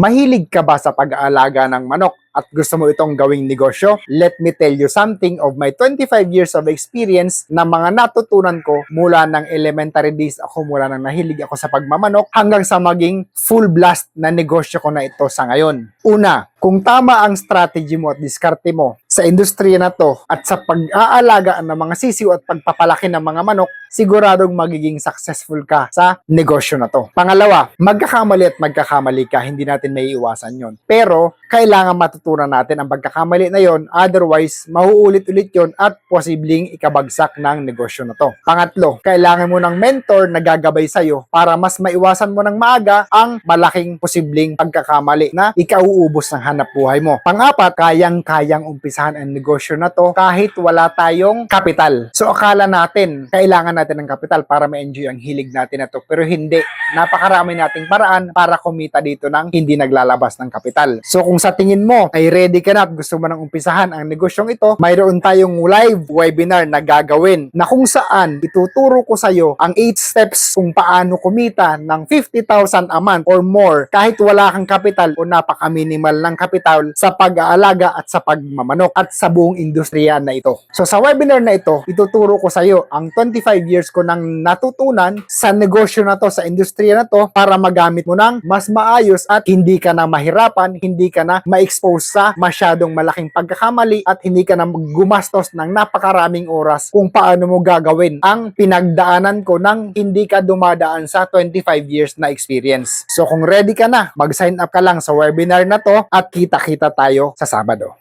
Mahilig ka ba sa pag-aalaga ng manok at gusto mo itong gawing negosyo? Let me tell you something of my 25 years of experience na mga natutunan ko mula ng elementary days ako mula nang nahilig ako sa pagmamanok hanggang sa maging full blast na negosyo ko na ito sa ngayon. Una, kung tama ang strategy mo at diskarte mo sa industriya na to at sa pag-aalaga ng mga sisiw at pagpapalaki ng mga manok, siguradong magiging successful ka sa negosyo na to. Pangalawa, magkakamali at magkakamali ka, hindi natin may iwasan yon. Pero, kailangan matutunan natin ang pagkakamali na yon, otherwise, mauulit-ulit yon at posibleng ikabagsak ng negosyo na to. Pangatlo, kailangan mo ng mentor na gagabay sa'yo para mas maiwasan mo ng maaga ang malaking posibleng pagkakamali na ikauubos ng hanap buhay mo. Pangapat, kayang-kayang umpisahan ang negosyo na to kahit wala tayong kapital. So akala natin, kailangan natin ng kapital para ma-enjoy ang hilig natin na to. Pero hindi. Napakarami nating paraan para kumita dito ng hindi naglalabas ng kapital. So kung sa tingin mo ay ready ka na at gusto mo nang umpisahan ang negosyong ito, mayroon tayong live webinar na gagawin na kung saan ituturo ko sa iyo ang 8 steps kung paano kumita ng 50,000 a month or more kahit wala kang kapital o napaka-minimal ng kapital sa pag-aalaga at sa pagmamanok at sa buong industriya na ito. So sa webinar na ito, ituturo ko sa iyo ang 25 years ko nang natutunan sa negosyo na to, sa industriya na to para magamit mo ng mas maayos at hindi ka na mahirapan, hindi ka na ma-expose sa masyadong malaking pagkakamali at hindi ka na gumastos ng napakaraming oras kung paano mo gagawin ang pinagdaanan ko nang hindi ka dumadaan sa 25 years na experience. So kung ready ka na, mag-sign up ka lang sa webinar na to at kita-kita tayo sa Sabado.